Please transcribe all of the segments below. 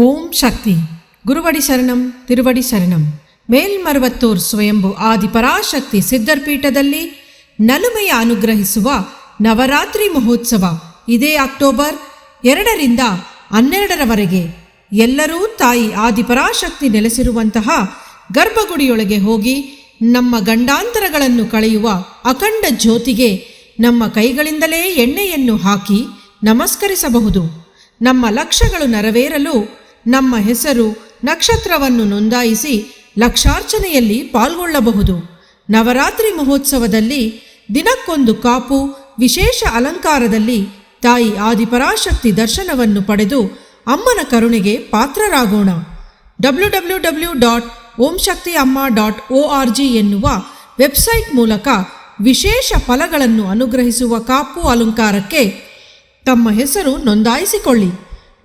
ಓಂ ಶಕ್ತಿ. ಗುರುವಡಿ ಶರಣಂ, ತಿರುವಡಿ ಶರಣಂ. ಮೇಲ್ಮರವತ್ತೂರ್ ಸ್ವಯಂಭು ಆದಿಪರಾಶಕ್ತಿ ಸಿದ್ಧರ್ಪೀಠದಲ್ಲಿ ನಲುಮೆಯ ಅನುಗ್ರಹಿಸುವ ನವರಾತ್ರಿ ಮಹೋತ್ಸವ ಇದೇ ಅಕ್ಟೋಬರ್ ಎರಡರಿಂದ ಹನ್ನೆರಡರವರೆಗೆ ಎಲ್ಲರೂ ತಾಯಿ ಆದಿಪರಾಶಕ್ತಿ ನೆಲೆಸಿರುವಂತಹ ಗರ್ಭಗುಡಿಯೊಳಗೆ ಹೋಗಿ ನಮ್ಮ ಗಂಡಾಂತರಗಳನ್ನು ಕಳೆಯುವ ಅಖಂಡ ಜ್ಯೋತಿಗೆ ನಮ್ಮ ಕೈಗಳಿಂದಲೇ ಎಣ್ಣೆಯನ್ನು ಹಾಕಿ ನಮಸ್ಕರಿಸಬಹುದು. ನಮ್ಮ ಲಕ್ಷ್ಯಗಳು ನೆರವೇರಲು ನಮ್ಮ ಹೆಸರು ನಕ್ಷತ್ರವನ್ನು ನೋಂದಾಯಿಸಿ ಲಕ್ಷಾರ್ಚನೆಯಲ್ಲಿ ಪಾಲ್ಗೊಳ್ಳಬಹುದು. ನವರಾತ್ರಿ ಮಹೋತ್ಸವದಲ್ಲಿ ದಿನಕ್ಕೊಂದು ಕಾಪು, ವಿಶೇಷ ಅಲಂಕಾರದಲ್ಲಿ ತಾಯಿ ಆದಿಪರಾಶಕ್ತಿ ದರ್ಶನವನ್ನು ಪಡೆದು ಅಮ್ಮನ ಕರುಣೆಗೆ ಪಾತ್ರರಾಗೋಣ. W W W dot Om Amma dot O R G ಎನ್ನುವ ವೆಬ್ಸೈಟ್ ಮೂಲಕ ವಿಶೇಷ ಫಲಗಳನ್ನು ಅನುಗ್ರಹಿಸುವ ಕಾಪು ಅಲಂಕಾರಕ್ಕೆ ತಮ್ಮ ಹೆಸರು ನೋಂದಾಯಿಸಿಕೊಳ್ಳಿ.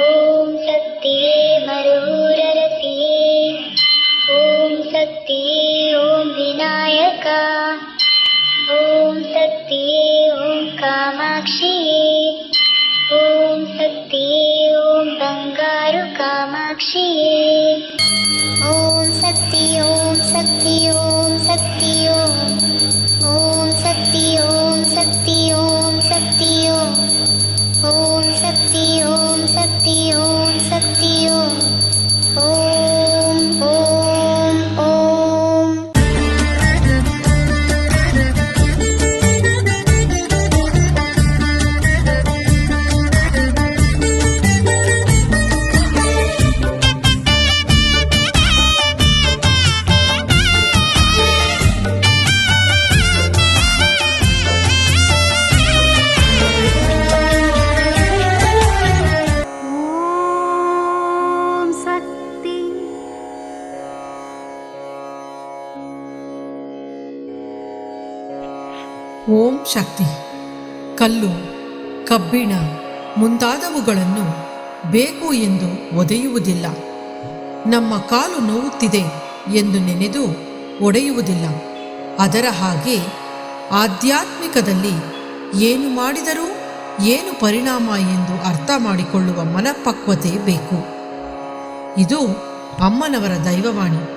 ॐ सत्ये सत्यमरुती ॐ सत्ये ॐ विनायका। ॐ सत्ये ॐ कामाक्षी। ॐ सत्ये ॐ बङ्गारु बङ्गारुकामाक्षी ॐ ಓಂ ಶಕ್ತಿ. ಕಲ್ಲು, ಕಬ್ಬಿಣ ಮುಂತಾದವುಗಳನ್ನು ಬೇಕು ಎಂದು ಒದೆಯುವುದಿಲ್ಲ. ನಮ್ಮ ಕಾಲು ನೋವುತ್ತಿದೆ ಎಂದು ನೆನೆದು ಒಡೆಯುವುದಿಲ್ಲ. ಅದರ ಹಾಗೆ ಆಧ್ಯಾತ್ಮಿಕದಲ್ಲಿ ಏನು ಮಾಡಿದರೂ ಏನು ಪರಿಣಾಮ ಎಂದು ಅರ್ಥ ಮಾಡಿಕೊಳ್ಳುವ ಮನಪಕ್ವತೆ ಬೇಕು. ಇದು ಅಮ್ಮನವರ ದೈವವಾಣಿ.